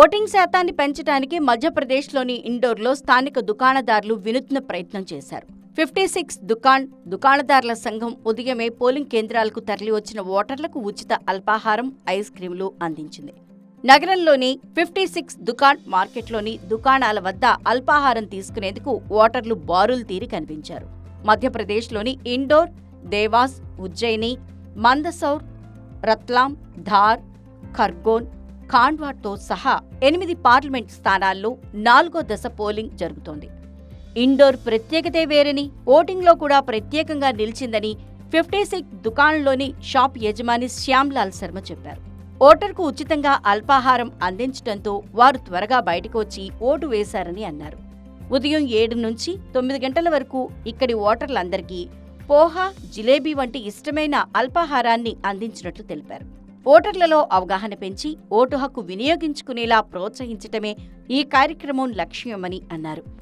Voting శాతాన్ని పెంచడానికి మధ్యప్రదేశ్లోని ఇండోర్లో స్థానిక దుకాణదారులు వినూత్న ప్రయత్నం చేశారు. ఫిఫ్టీ సిక్స్ దుకాణ్ దుకాణదారుల సంఘం ఉదయమే పోలింగ్ కేంద్రాలకు తరలివచ్చిన ఓటర్లకు ఉచిత అల్పాహారం ఐస్ క్రీంలు అందించింది. నగరంలోని ఫిఫ్టీ సిక్స్ దుకాణ్ మార్కెట్లోని దుకాణాల వద్ద అల్పాహారం తీసుకునేందుకు ఓటర్లు బారులు తీరి కనిపించారు. మధ్యప్రదేశ్లోని ఇండోర్ దేవాస్ ఉజ్జయిని మందసౌర్ రత్లాం ధార్ ఖర్గోన్ ఖాండ్వాతో సహా ఎనిమిది పార్లమెంట్ స్థానాల్లో నాలుగో దశ పోలింగ్ జరుగుతోంది. ఇండోర్ ప్రత్యేకతే వేరని ఓటింగ్లో కూడా ప్రత్యేకంగా నిలిచిందని ఫిఫ్టీ సిక్స్ దుకాణంలోని షాప్ యజమాని శ్యామ్లాల్ శర్మ చెప్పారు. ఓటర్కు ఉచితంగా అల్పాహారం అందించడంతో వారు త్వరగా బయటకు వచ్చి ఓటు వేశారని అన్నారు. ఉదయం ఏడు నుంచి తొమ్మిది గంటల వరకు ఇక్కడి ఓటర్లందరికీ పోహా జిలేబీ వంటి ఇష్టమైన అల్పాహారాన్ని అందించినట్లు తెలిపారు. ఓటర్లలో అవగాహన పెంచి ఓటు హక్కు వినియోగించుకునేలా ప్రోత్సహించటమే ఈ కార్యక్రమం లక్ష్యమని అన్నారు.